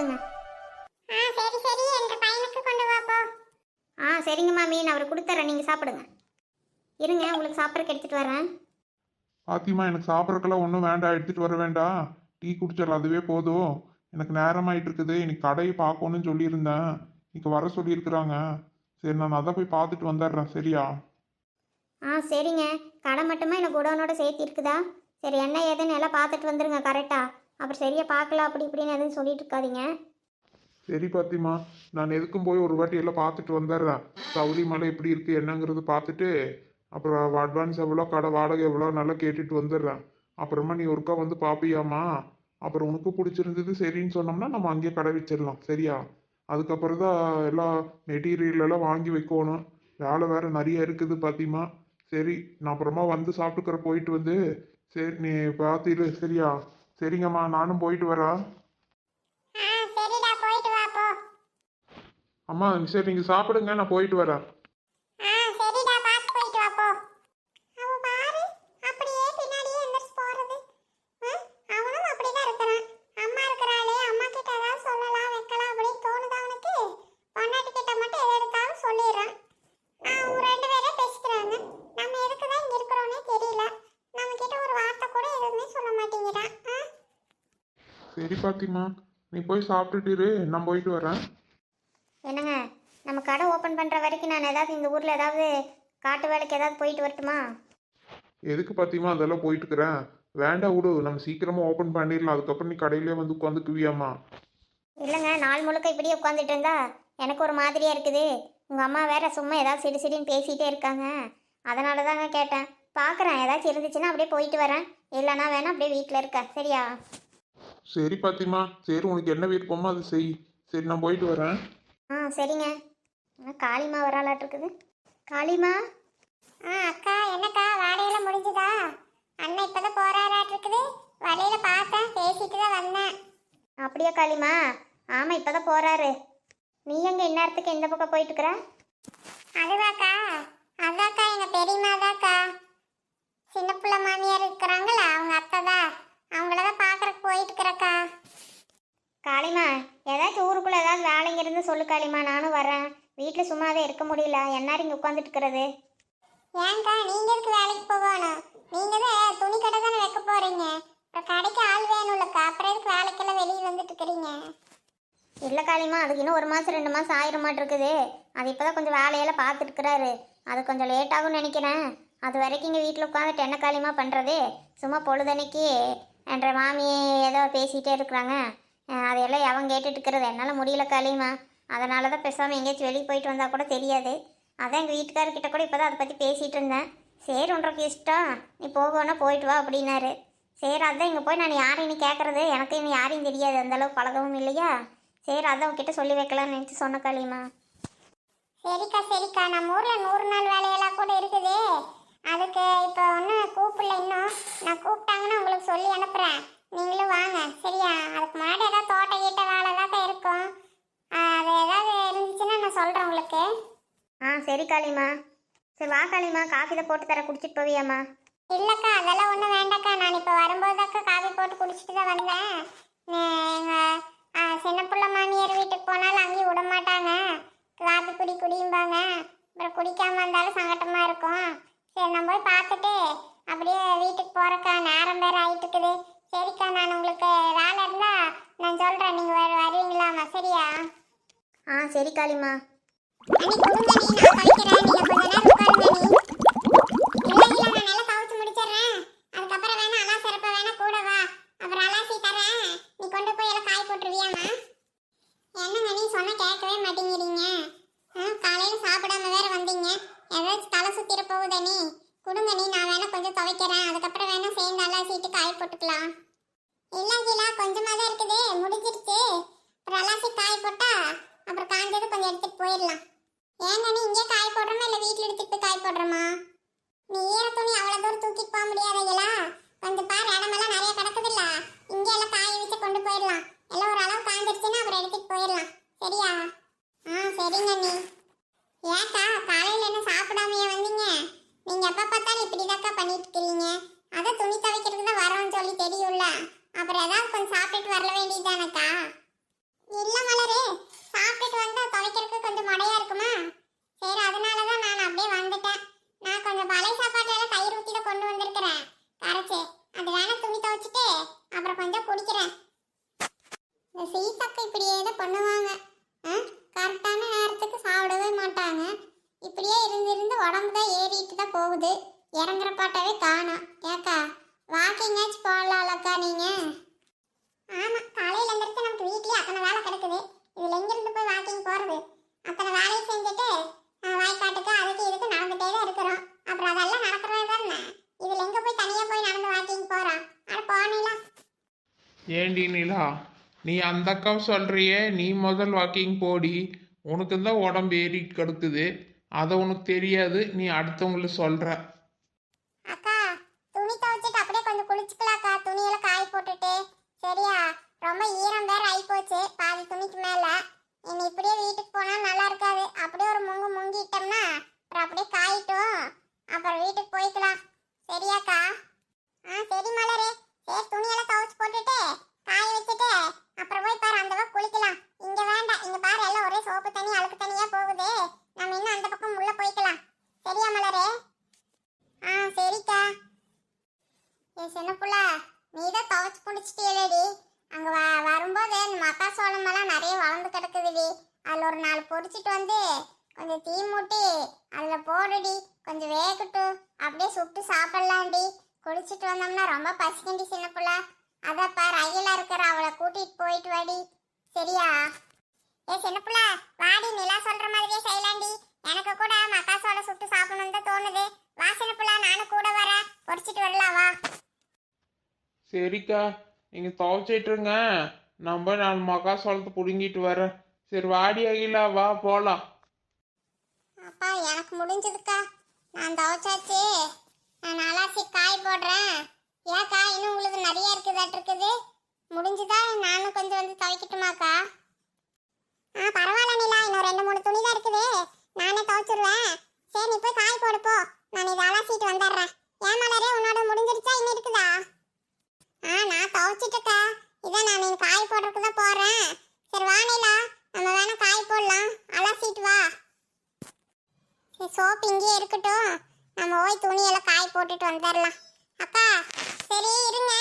சாப்பிடுங்க ஆ சரி சரி. என்ற பையனுக்கு கொண்டு வா போ. ஆ சரிங்க மாமி. நான் அவர் கொடுத்துட்றேன் நீங்கள் சாப்பிடுங்க. இருங்க உங்களுக்கு சாப்பிட்றதுக்கு எடுத்துகிட்டு வரேன். பாத்திமா எனக்கு சாப்பிட்றதுக்கெல்லாம் ஒன்றும் வேண்டாம். எடுத்துகிட்டு வர வேண்டாம். டீ குடிச்சிடலாம். அதுவே போதும். எனக்கு நேரமாயிட்டு இருக்குது. இன்னைக்கு கடையை பார்க்கணும்னு சொல்லியிருந்தேன். இன்னைக்கு வர சொல்லியிருக்கிறாங்க. சரி நான் அதை போய் பார்த்துட்டு வந்துடுறேன். சரியா? ஆ சரிங்க. கடை மட்டுமா? இல்லை குடோனோட சேர்த்து இருக்குதா? சரி என்ன ஏதுன்னு எல்லாம் பார்த்துட்டு வந்துருங்க. கரெக்டாக அப்புறம் சரியா பார்க்கல அப்படி இப்படின்னு எதுவும் சொல்லிட்டு இருக்காதீங்க. சரி பாத்திமா நான் எதுக்கும் போய் ஒரு வாட்டி எல்லாம் பார்த்துட்டு வந்துடுறேன். சவுரி மலை எப்படி இருக்குது என்னங்கிறது பார்த்துட்டு அப்புறம் அட்வான்ஸ் எவ்வளோ கடை வாடகை எவ்வளோ நல்லா கேட்டுட்டு வந்துடுறேன். அப்புறமா நீ ஒருக்கா வந்து பார்ப்பியாம்மா. அப்புறம் உனக்கு பிடிச்சிருந்தது சரின்னு சொன்னோம்னா நம்ம அங்கேயே கடை வச்சிடலாம் சரியா? அதுக்கப்புறம் தான் எல்லா மெட்டீரியல் எல்லாம் வாங்கி வைக்கணும். வேலை வேற நிறைய இருக்குது பாத்திமா. சரி நான் அப்புறமா வந்து சாப்பிட்டுக்கிற போயிட்டு வந்து. சரி நீ பார்த்திரு சரியா? சரிங்கம்மா நானும் போயிட்டு வரேன். அம்மா சரி நீங்கள் சாப்பிடுங்க நான் போயிட்டு வரேன் ஆ சரிடா பார்த்து போயிட்டு வா போ அவ பாரு அப்படியே பின்னாடியே எந்திரிச்சு போறது ஆ, அவனும் அப்படிதான் இருக்கிறான் அம்மா இருக்கிறாளே அம்மா கிட்ட ஏதாவது சொல்லலாம் வைக்கலாம் அப்படின்னு தோணுதா அவனுக்கு பொண்டாட்டி கிட்ட மட்டும் எது எடுத்தாலும் சொல்லிடுறான் அவங்க ரெண்டு பேரே பேசிக்கிறாங்க நம்ம எதுக்கு தான் இங்க இருக்கிறோன்னே தெரியல நம்ம கிட்ட ஒரு வார்த்தை கூட எதுவுமே சொல்ல மாட்டேங்கிறான் ஆ சரி பாத்திமா நீ போய் சாப்பிட்டுட்டு இரு. நான் போயிட்டு வரேன். என்னங்க? நம்ம கடை ஓப்பன் பண்ணுற வரைக்கும் நான் ஏதாவது இந்த ஊரில் ஏதாவது காட்டு வேலைக்கு ஏதாவது போயிட்டு வரட்டுமா? எதுக்கு பாத்திமா அதெல்லாம் போயிட்டு இருக்கிறேன் வேண்டாம் விடு. நம்ம சீக்கிரமா ஓப்பன் பண்ணிடலாம். அதுக்கப்புறம் நீ கடையிலே வந்து உட்காந்துக்குவியாம்மா. இல்லைங்க நாள் முழுக்க இப்படியே உட்காந்துட்டு இருந்தா எனக்கு ஒரு மாதிரியாக இருக்குது. உங்கள் அம்மா வேற சும்மா ஏதாவது சிடு சிடுன்னு பேசிகிட்டே இருக்காங்க. அதனால தாங்க கேட்டேன். பார்க்குறேன் ஏதாச்சும் இருந்துச்சுன்னா அப்படியே போயிட்டு வரேன். இல்லைன்னா வேணா அப்படியே வீட்டில் இருக்கேன் சரியா? சரி பாத்திமா சரி உனக்கு என்ன விருப்பமோ அது செய். சரி நான் போயிட்டு வரேன். ஆ சரிங்க. ஆ, காளிமா வராளாட்டு இருக்குது. காளிமா? ஆ அக்கா என்னக்கா வேலையெல்லாம் முடிஞ்சுதா? அண்ணன் இப்பதான் போறாராட்டு இருக்குது. வழியில பார்த்தேன் பேசிட்டு தான் வந்தேன். அப்படியா காளிமா? ஆமாம் இப்போ தான் போகிறாரு நீ எங்கே இந்நேரத்துக்கு இந்த பக்கம் போயிட்டுருக்குற அதுவாக்கா அதாக்கா எங்க பெரியம்மாதாக்கா. சின்ன பிள்ளை மாமியார் இருக்கிறாங்களா அவங்க அத்தை தான் அவங்கள தான் பார்க்கறக்கு போயிட்டு இருக்கிறக்கா காளிமா ஏதாச்சும் ஊருக்குள்ளே ஏதாவது வேலைங்க இருந்து சொல்லு காளிமா நானும் வரேன் வீட்டில் சும்மாவே இருக்க முடியல. எந்நேரம் இங்கே உட்காந்துட்டு இருக்கிறது ஏன்க்கா நீங்க எதுக்கு வேலைக்கு போகணும்? நீங்க தான் துணி கடை தானே வைக்க போறீங்க? அப்புறம் கடைக்கு ஆள் வேணும்லக்கா. அப்புறம் எதுக்கு வேலைக்கெல்லாம் வெளியே வந்துட்டு இருக்கிறீங்க இல்லை காளிமா அதுக்கு இன்னும் ஒரு மாதம் ரெண்டு மாதம் ஆயிர மாட்டிருக்குது அது இப்போ தான் கொஞ்சம் வேலையெல்லாம் பார்த்துட்டு இருக்கிறாரு அது கொஞ்சம் லேட் ஆகும்னு நினைக்கிறேன். அது வரைக்கும் இங்கே வீட்டில் உட்காந்துட்டு என்ன காளிமா பண்ணுறது சும்மா பொழுதன்னைக்கு என்ற மாமி ஏதோ பேசிகிட்டே இருக்கிறாங்க. அதையெல்லாம் எவன் கேட்டுட்டு இருக்கிறது. என்னால் முடியல காளிமா அதனால தான் பேசாமல் எங்கேயாச்சும் வெளியே போயிட்டு வந்தால் கூட தெரியாது. அதான் எங்கள் வீட்டுக்காரர்கிட்ட கூட இப்போ தான் அதை பற்றி பேசிகிட்டு இருந்தேன். சரி உனக்கு இஷ்டம் நீ போகணும்னா போயிட்டு வா அப்படின்னாரு. சரி அதான் இங்கே போய் நான் யாரையும் கேட்குறது எனக்கு இன்னும் யாரையும் தெரியாது. அந்த அளவுக்கு பழகவும் இல்லையா? சரி அதான் உங்ககிட்ட சொல்லி வைக்கலாம்னு நினச்சி சொன்ன காளிமா சரிக்கா சரிக்கா. நம்ம ஊரில் நூறு நாள் வேலையெல்லாம் கூட இருக்குது. அதுக்கு இப்போ ஒன்றும் கூப்பிடல இன்னும். நான் கூப்பிட்டாங்கன்னா உங்களுக்கு சொல்லி அனுப்புகிறேன் நீங்களும் வாங்க. சரியா? அதுக்கு முன்னாடி ஏதாவது தோட்டம் கீட்ட வேலை தான் இருக்கும். அது ஏதாவது இருந்துச்சுன்னா நான் சொல்கிறேன் உங்களுக்கு. ஆ சரி காளிமா. சரி வா காளிமா. காஃபி தான் போட்டு தர குடிச்சிட்டு போவியாம்மா. இல்லைக்கா அதெல்லாம் ஒன்றும் வேண்டாக்கா. நான் இப்போ வரும்போதாக்கா காஃபி போட்டு குடிச்சிட்டு தான் வந்தேன். எங்கள் சின்ன பிள்ளை மாமியார் வீட்டுக்கு போனாலும் அங்கேயும் விட மாட்டாங்க காஃபி குடி குடியும்பாங்க அப்புறம் குடிக்காம வந்தாலும் சங்கட்டமாக இருக்கும். சரி நான் போய் பார்த்துட்டு அப்படியே வீட்டுக்கு போகிறக்கா நேரம் வேறு இருக்குது சரிக்கா நான் உங்களுக்கு வேலை இருந்தால் நான் சொல்கிறேன் நீங்கள் வருவீங்களாம்மா. சரியா? ஆ சரி காளிமா அண்ணி கொடுங்க நீ நான் துவைக்கிறேன் நீங்க கொஞ்ச நேரம் உட்காருங்க நீ இல்ல இல்ல நான் நல்லா துவைச்சு முடிச்சிடுறேன் அதுக்கப்புறம் வேணா அலா சிறப்ப வேணா கூட வா அப்புறம் அலாசி தரேன் நீ கொண்டு போய் எல்லாம் காய் போட்டுருவியாமா என்னங்க நீ சொன்ன கேட்கவே மாட்டேங்கிறீங்க ஆ, காலையில சாப்பிடாம வேற வந்தீங்க ஏதாச்சும் தலை சுத்திர போகுதா நீ கொடுங்க நீ நான் வேணா கொஞ்சம் துவைக்கிறேன் அதுக்கப்புறம் வேணா சேர்ந்து அலாசிட்டு காய் போட்டுக்கலாம் இல்ல கீழா கொஞ்சமா தான் இருக்குது முடிஞ்சிருச்சு அப்புறம் அலாசி காய் போட்டா அப்புறம் காஞ்சது கொஞ்சம் எடுத்துட்டு போயிடலாம் ஏங்க நீ இங்கே காய போடுறோமா இல்லை வீட்டில் எடுத்துட்டு போய் காய போடுறோமா நீ ஈர துணி அவ்வளோ தூரம் தூக்கிட்டு போக முடியாதுங்களா கொஞ்சம் பாரு இடமெல்லாம் நிறைய கிடக்குதுல்ல இங்கே எல்லாம் காய வச்சு கொண்டு போயிடலாம் எல்லாம் ஒரு அளவு காஞ்சிருச்சுன்னா அப்புறம் எடுத்துட்டு போயிடலாம் சரியா ஆ சரிங்க நீ ஏக்கா காலையில் என்ன சாப்பிடாமையே வந்தீங்க நீங்கள் எப்போ பார்த்தாலும் இப்படிதாக்கா பண்ணிட்டு இருக்கிறீங்க அதான் துணி துவைக்கிறதுக்கு தான் வரோம்னு சொல்லி தெரியும்ல அப்புறம் ஏதாவது கொஞ்சம் சாப்பிட்டுட்டு வரல வேண்டியதானக்கா இல்ல மலரு சாப்பிட்டுட்டு வந்தா துவைக்கிறதுக்கு கொஞ்சம் மடையா இருக்குமா சரி அதனால தான் நான் அப்படியே வந்துட்டேன் நான் கொஞ்சம் பழைய சாப்பாட்டுல தயிர் ஊத்தி தான் கொண்டு வந்திருக்கிறேன் கரைச்சு அது வேணா துணி துவைச்சிட்டு அப்புறம் கொஞ்சம் குடிக்கிறேன் இந்த சீசக்கை இப்படியே தான் பண்ணுவாங்க கரெக்டான நேரத்துக்கு சாப்பிடவே மாட்டாங்க இப்படியே இருந்து இருந்து உடம்பு தான் ஏறிட்டு தான் போகுது இறங்குற பாட்டாவே காணோம். ஏக்கா வாக்கிங்காச்சும் போகலாம்லக்கா நீங்க? ஆமா காலையில எந்திரிச்சு நமக்கு வீட்லயே அத்தனை வேலை கிடக்குது. இதுல எங்கிருந்து போய் வாக்கிங் போறது? அத்தனை வேலையை செஞ்சுட்டு வாய்க்காட்டுக்கு அதுக்கு இதுக்கு நடந்துட்டே தான் இருக்கிறோம். அப்புறம் அதெல்லாம் நடக்கிறதா தானே இதுல எங்க போய் தனியா போய் நடந்து வாக்கிங் போறோம்? அட போனீங்களா ஏண்டி நிலா நீ அந்த அக்காவை சொல்றியே நீ முதல் வாக்கிங் போடி. உனக்கு தான் உடம்பு ஏறிட்டு கிடக்குது அதை உனக்கு தெரியாது நீ அடுத்தவங்களுக்கு சொல்ற அக்கா துணி துவைச்சிட்டு அப்படியே கொஞ்சம் குளிச்சுக்கலாக்கா துணியெல்லாம் காய போட்டுட்டு. சரியா? ரொம்ப ஈரம் வேற ஆகி போச்சு பாதி துணிக்கு மேல. இனி இப்படியே வீட்டுக்கு போனா நல்லா இருக்காது. அப்படியே ஒரு முங்கு முங்கிட்டோம்னா அப்புறம் அப்படியே காயிட்டும். அப்புறம் வீட்டுக்கு போய்க்கலாம். சரியாக்கா? ஆ சரி மலரே. சரி துணியெல்லாம் துவைச்சு போட்டுட்டு காய வச்சுட்டு அப்புறம் போய் பாரு அந்த பக்கம் குளிக்கலாம் இங்க வேண்டாம் இங்க பாரு எல்லாம் ஒரே சோப்பு தண்ணி அழுக்கு தண்ணியா போகுது நம்ம இன்னும் அந்த பக்கம் உள்ள போய்க்கலாம் சரியா மலரே ஆ சரிக்கா ஏ சின்ன புள்ள நீ தான் துவைச்சு பிடிச்சிட்டியலடி அங்க வ வரும்போது இந்த மக்கா சோளம் எல்லாம் நிறைய வளர்ந்து கிடக்குதுடி அதுல ஒரு வந்து கொஞ்சம் தீ மூட்டி அதில் போடுடி கொஞ்சம் வேகட்டும். அப்படியே சுட்டு சாப்பிடலாம்டி. குடிச்சிட்டு வந்தோம்னா ரொம்ப பசிக்கண்டி சின்ன புள்ள. அதப்பா ரயில இருக்கிற அவளை கூட்டிகிட்டு போயிட்டு வாடி. சரியா? ஏ சின்ன பிள்ளை வாடி நிலா சொல்கிற மாதிரியே செய்யலாண்டி எனக்கு கூட மக்காசோட சுட்டு சாப்பிடணும்னு தான் தோணுது. வா சின்ன பிள்ளை நானும் கூட வரேன். பொரிச்சிட்டு வரலாம் வா. சரிக்கா நீங்கள் துவைச்சிட்ருங்க நான் மக்காசோளத்தை பிடுங்கிட்டு வரேன். சரி வாடி அகிலா வா போலாம். அப்பா எனக்கு முடிஞ்சதுக்கா. நான் துவைச்சாச்சு நான் அலாசி காய் போடுறேன். ஏக்கா இன்னும் உங்களுக்கு நிறைய இருக்குதாட்டு இருக்குது. முடிஞ்சுதா? நானும் கொஞ்சம் வந்து துவைக்கட்டுமாக்கா? ஆ பரவாயில்ல நிலா இன்னும் ரெண்டு மூணு துணி தான் இருக்குது. நானே துவைச்சிருவேன். சரி நீ போய் காய் போடு போ. நான் இதை அலாசிட்டு வந்துடுறேன். ஏன் மலரே உன்னோட முடிஞ்சிருச்சா? இன்னும் இருக்குதா? ஆ நான் துவைச்சிட்டக்கா. இதான் நான் காய் போடுறதுக்கு தான் போடுறேன் சரி வா நிலா நம்ம வேணா காய் போடலாம். அலசிட்டு வா. சரி சோப்பு இங்கேயே இருக்கட்டும். நம்ம போய் துணியெல்லாம் காய் போட்டுட்டு வந்துடலாம். அக்கா சரி இருங்க.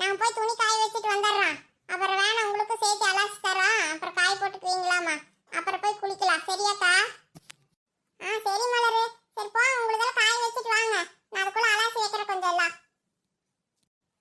நான் போய் துணி காய வச்சுட்டு வந்துடுறேன் அப்புறம் வேணா உங்களுக்கு சேர்த்து அலாசி தரோம் அப்புறம் காய் போட்டுக்குவீங்களாமா அப்புறம் போய் குளிக்கலாம். சரியாக்கா ஆ சரி மலரு சரி போ உங்களுக்கெல்லாம் காய வச்சுட்டு வாங்க நான் அதுக்குள்ள அலாசி வைக்கிறேன் கொஞ்சம் எல்லாம்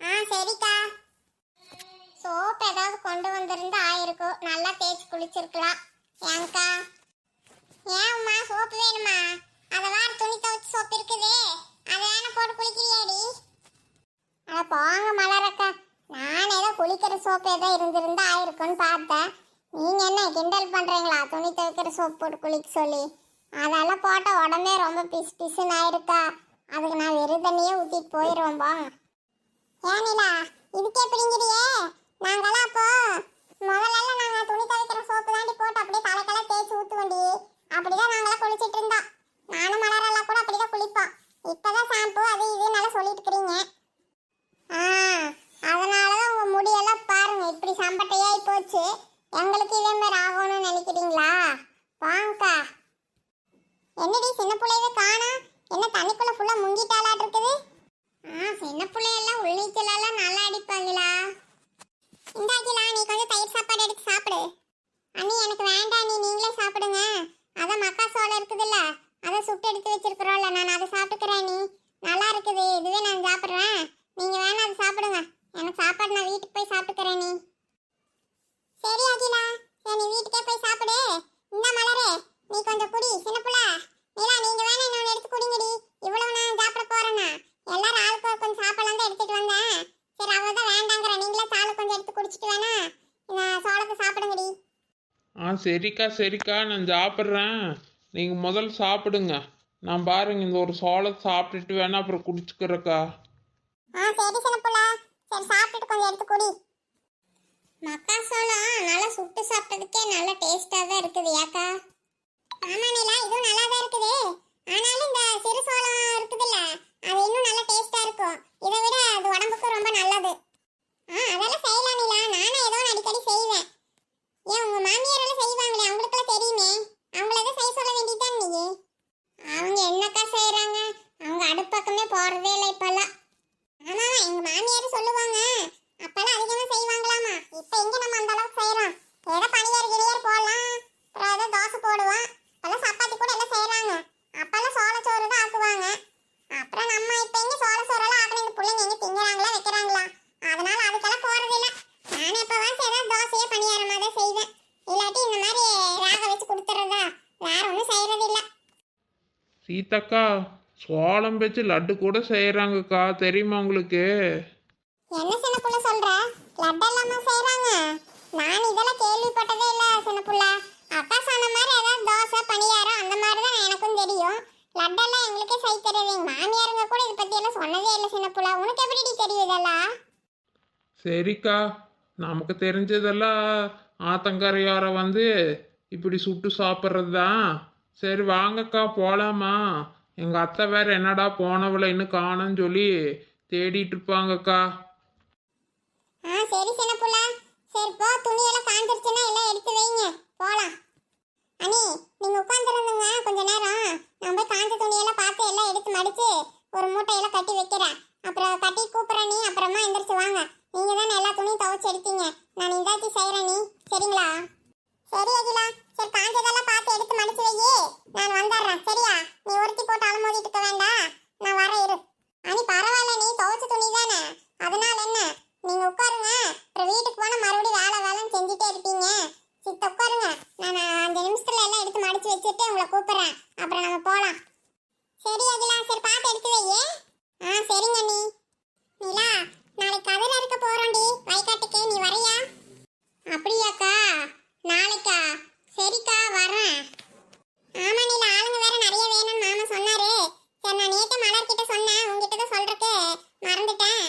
ஆ சரிக்கா சோப்பு ஏதாவது கொண்டு வந்திருந்தா ஆயிருக்கும் நல்லா தேய்ச்சி குளிச்சிருக்கலாம் ஏங்கா ஏன் உமா சோப்பு வேணுமா அத வார துணி துவைச்சு சோப்பு இருக்குதே அத வேணா போட்டு குளிக்கிறியாடி அட போங்க மலரக்கா நான் ஏதோ குளிக்கிற சோப்பு ஏதோ இருந்திருந்தா ஆயிருக்கும்னு பார்த்தேன். நீங்க என்ன கிண்டல் பண்றீங்களா? துணி துவைக்கிற சோப் போட்டு குளிக்க சொல்லி. அதெல்லாம் போட்டால் உடம்பே ரொம்ப பிசு பிசுன்னு ஆயிருக்கா. அதுக்கு நான் வெறு தண்ணியே ஊற்றிட்டு போயிடுவோம் போங்க ஏனிலா இதுக்கே பிடிங்கிறியே நாங்களாம் அப்போ முதல்ல நாங்கள் துணி துவைக்கிற சோப்பு தாண்டி போட்டு அப்படியே தலைக்கெல்லாம் தேய்ச்சி ஊத்துவோண்டி. அப்படிதான் நாங்களாம் குளிச்சிட்டு இருந்தோம். நானும் மலரெல்லாம் கூட அப்படிதான் குளிப்போம் இப்பதான் ஷாம்பு அது இதுனால சொல்லிட்டு இருக்கிறீங்க ஆ அதனாலதான் உங்க முடியெல்லாம் பாருங்க இப்படி சம்பட்டையாகி போச்சு எங்களுக்கு இதே மாதிரி ஆகணும்னு நினைக்கிறீங்களா வாங்கக்கா என்னடி சின்ன பிள்ளையவே காணா என்ன தண்ணிக்குள்ள ஃபுல்லா முங்கிட்டாலாட்டு இருக்குது ஆ சின்ன பிள்ளையெல்லாம் உள்நீச்சலெல்லாம் நல்லா அடிப்பாங்களா இந்தாக்கிலா நீ கொஞ்சம் தயிர் சாப்பாடு எடுத்து சாப்பிடு அண்ணி எனக்கு வேண்டாம் நீ நீங்களே சாப்பிடுங்க. அதான் மக்கா சோளம் இருக்குதுல்ல அதை சுட்டு எடுத்து வச்சிருக்கிறோம்ல நான் அதை சாப்பிட்டுக்கிறேன் நீ நல்லா இருக்குது இதுவே நான் சாப்பிட்றேன். நீங்கள் வேணா அதை சாப்பிடுங்க. எனக்கு சாப்பாடு நான் வீட்டுக்கு போய் சாப்பிட்டுக்கிறேன் நீ சரி அகிலா. சரி நீ வீட்டுக்கே போய் சாப்பிடு. இந்த மலரே நீ கொஞ்சம் குடி சின்ன புள்ள. நீலா நீங்க வேணா இன்னொன்று எடுத்து குடிங்கடி. இவ்வளவு நான் சாப்பிட போறேன்னா. எல்லாரும் ஆளுக்கு ஒரு கொஞ்சம் சாப்பிடலாம் தான் எடுத்துட்டு வந்தேன் சரி அவ தான் வேண்டாங்கிற நீங்களே சாலு கொஞ்சம் எடுத்து குடிச்சிட்டு வேணா இந்த சோளத்தை சாப்பிடுங்கடி ஆ சரிக்கா சரிக்கா நான் சாப்பிட்றேன். நீங்கள் முதல்ல சாப்பிடுங்க. நான் பாருங்க இந்த ஒரு சோளத்தை சாப்பிட்டுட்டு வேணா அப்புறம் குடிச்சுக்கிறக்கா. ஆ சரி சின்ன சரி சாப்பிட்டுட்டு கொஞ்சம் எடுத்து குடி. மக்காசோளம் நல்லா சுட்டு சாப்பிட்டதுக்கே நல்ல டேஸ்டாக தான் இருக்குது ஏக்கா. ஆமா நிலா இதுவும் நல்லா தான் இருக்குது. ஆனாலும் இந்த சிறு சோளம் இருக்குதுல்ல அது இன்னும் நல்லா டேஸ்டா இருக்கும். இதை விட அது உடம்புக்கு ரொம்ப நல்லது. ஆ அதெல்லாம் செய்யலாம் நிலா. நானும் ஏதோ ஒன்று அடிக்கடி செய்வேன். ஏன் உங்க மாமியார் எல்லாம் செய்வாங்களே அவங்களுக்கு தெரியுமே. அவங்கள தான் செய்ய சொல்ல வேண்டியதுதான் நீ அவங்க என்னக்கா செய்யறாங்க அவங்க அடுப்பக்கமே போறதே இல்லை இப்பெல்லாம். ஆமா எங்க மாமியார் சொல்லுவாங்க. அப்பெல்லாம் அதிகமா செய்வாங்களாமா இப்ப இல்ல சீதாக்கா சோளம் வச்சு லட்டு கூட செய்கிறாங்கக்கா தெரியுமா உங்களுக்கு? என்ன சின்ன புள்ள சொல்ற லட்டெல்லாமா செய்றாங்க. நான் இதெல்லாம் கேள்விப்பட்டதே இல்ல சின்ன புள்ள அக்கா சொன்ன மாதிரி ஏதாவது தோசை பணியாரம் அந்த மாதிரி தான் எனக்கும் தெரியும். லட்டெல்லாம் எங்களுக்கே செய்ய தெரியாது. எங்க மாமியாருங்க கூட இதை பத்தி எல்லாம் சொன்னதே இல்லை சின்ன புள்ள உனக்கு எப்படி தெரியும் இதெல்லாம்? சரிக்கா. நமக்கு தெரிஞ்சதெல்லாம் ஆத்தங்கரையோரை வந்து இப்படி சுட்டு சாப்பிட்றது தான் சரி வாங்கக்கா போகலாமா எங்கள் அத்தை வேற என்னடா போனவளை இன்னும் காணோன்னு சொல்லி தேடிட்டு இருப்பாங்கக்கா. ஆ சரி சின்ன புள்ள. சரி போ துணியெல்லாம் காஞ்சிருச்சுன்னா எல்லாம் எடுத்து வைங்க. போலாம். அனி நீங்க உட்காந்துருந்துங்க கொஞ்ச நேரம். நான் போய் காஞ்ச துணியெல்லாம் பார்த்து எல்லாம் எடுத்து மடிச்சு ஒரு மூட்டையெல்லாம் கட்டி வைக்கிறேன். அப்புறம் கட்டி கூப்பிட்றேன் நீ அப்புறமா எந்திரிச்சு வாங்க. நீங்க தானே எல்லா துணியும் துவைச்சு எடுத்தீங்க. நான் இதாச்சும் செய்கிறேன் நீ சரிங்களா? சரி அகிலா சரி காஞ்சதெல்லாம் பார்த்து எடுத்து மடிச்சு வையே நான் வந்துடுறேன். சரியா? நீ ஒருத்தி போட்டு அலமோதிட்டு இருக்க வேண்டாம். நான் வரேன் இரு. அனி பரவாயில்ல நீ துவைச்ச துணி தானே? அதனால என்ன? நீங்க உட்காருங்க. அப்புறம் வீட்டுக்கு போனா மறுபடியும் வேலை வேலைன்னு செஞ்சுட்டே இருப்பீங்க. சித்த உட்காருங்க. நான் அஞ்சு நிமிஷத்துல எல்லாம் எடுத்து மடிச்சு வச்சுட்டு உங்களை கூப்பிடுறேன். அப்புறம் நம்ம போலாம். சரி அகிலா சரி பார்த்து எடுத்து வையே ஆ சரிங்க நீ நிலா நாளைக்கு கதிர இருக்க போறோம்டி. வயக்காட்டுக்கு நீ வரையா? அப்படியாக்கா? நாளைக்கா. சரிக்கா வரேன் ஆமா நீல ஆளுங்க வேற நிறைய வேணும்னு மாமா சொன்னாரு. சரி நான் நேத்து மலர் கிட்ட சொன்னேன். உங்ககிட்ட தான் சொல்றதுக்கு மறந்துட்டேன்.